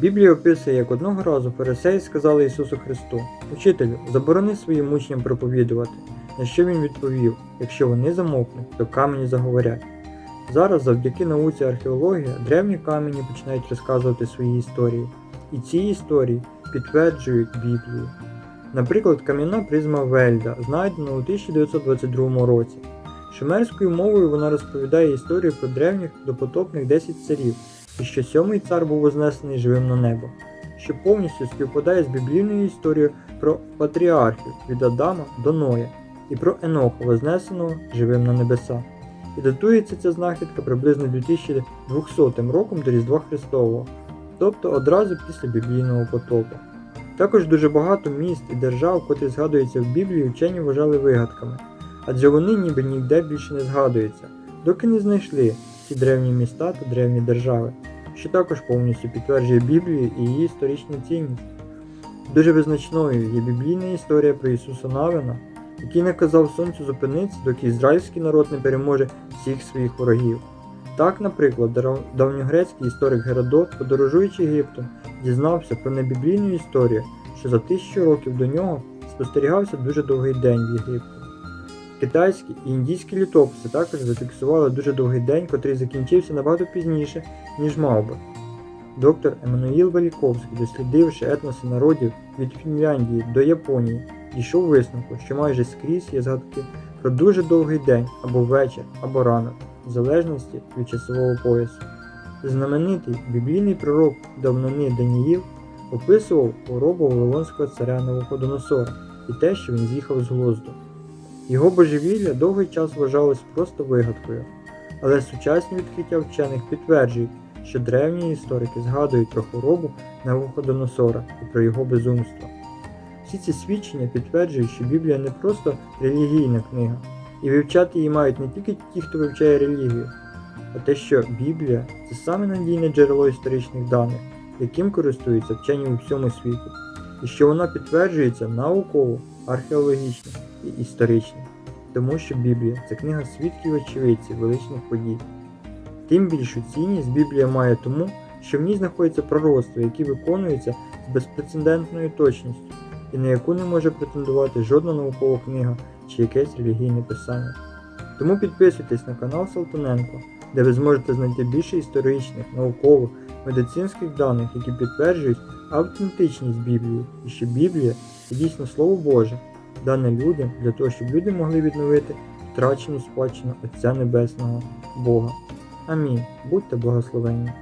Біблія описує, як одного разу фарисеї сказали Ісусу Христу: Учителю, заборони своїм учням проповідувати. На що він відповів: якщо вони замовкнуть, то камені заговорять. Зараз, завдяки науці археології, древні камені починають розказувати свої історії, і ці історії підтверджують Біблію. Наприклад, кам'яна призма Вельда, знайдена у 1922 році. Шумерською мовою вона розповідає історію про древніх допотопних 10 царів, і що сьомий цар був вознесений живим на небо, що повністю співпадає з біблійною історією про патріархів від Адама до Ноя і про Еноха, вознесеного живим на небеса. І датується ця знахідка приблизно 2200 роком до Різдва Христового, тобто одразу після біблійного потопу. Також дуже багато міст і держав, котрі згадуються в Біблії, вчені вважали вигадками, адже вони ніби ніде більше не згадуються, доки не знайшли ці древні міста та древні держави, що також повністю підтверджує Біблію і її історичну цінність. Дуже визначною є біблійна історія про Ісуса Навина, який наказав сонцю зупинитися, доки ізраїльський народ не переможе всіх своїх ворогів. Так, наприклад, давньогрецький історик Геродот, подорожуючи Єгиптом, дізнався про небіблійну історію, що за тисячу років до нього спостерігався дуже довгий день в Єгипті. Китайські і індійські літописи також зафіксували дуже довгий день, котрий закінчився набагато пізніше, ніж мав би. Доктор Еммануїл Веліковський, дослідивши етноси народів від Фінляндії до Японії, дійшов висновку, що майже скрізь є згадки про дуже довгий день або вечір, або ранок, в залежності від часового поясу. Знаменитий біблійний пророк давнини Даніїл описував хворобу Вавилонського царя Навуходоносора і те, що він з'їхав з глузду. Його божевілля довгий час вважалось просто вигадкою, але сучасні відкриття вчених підтверджують, що древні історики згадують про хворобу Навуходоносора і про його безумство. Всі ці свідчення підтверджують, що Біблія не просто релігійна книга, і вивчати її мають не тільки ті, хто вивчає релігію, а те, що Біблія це саме надійне джерело історичних даних, яким користуються вчені у всьому світі, і що вона підтверджується науково, археологічно і історично, тому що Біблія це книга свідків очевидців величних подій. Тим більшу цінність Біблія має тому, що в ній знаходяться пророцтва, які виконуються з безпрецедентною точністю, і на яку не може претендувати жодна наукова книга чи якесь релігійне писання. Тому підписуйтесь на канал Салтаненко, де ви зможете знайти більше історичних, наукових, медицинських даних, які підтверджують автентичність Біблії, і що Біблія це дійсно Слово Боже, дане людям для того, щоб люди могли відновити втрачену спадщину Отця Небесного Бога. Амінь. Будьте благословенні.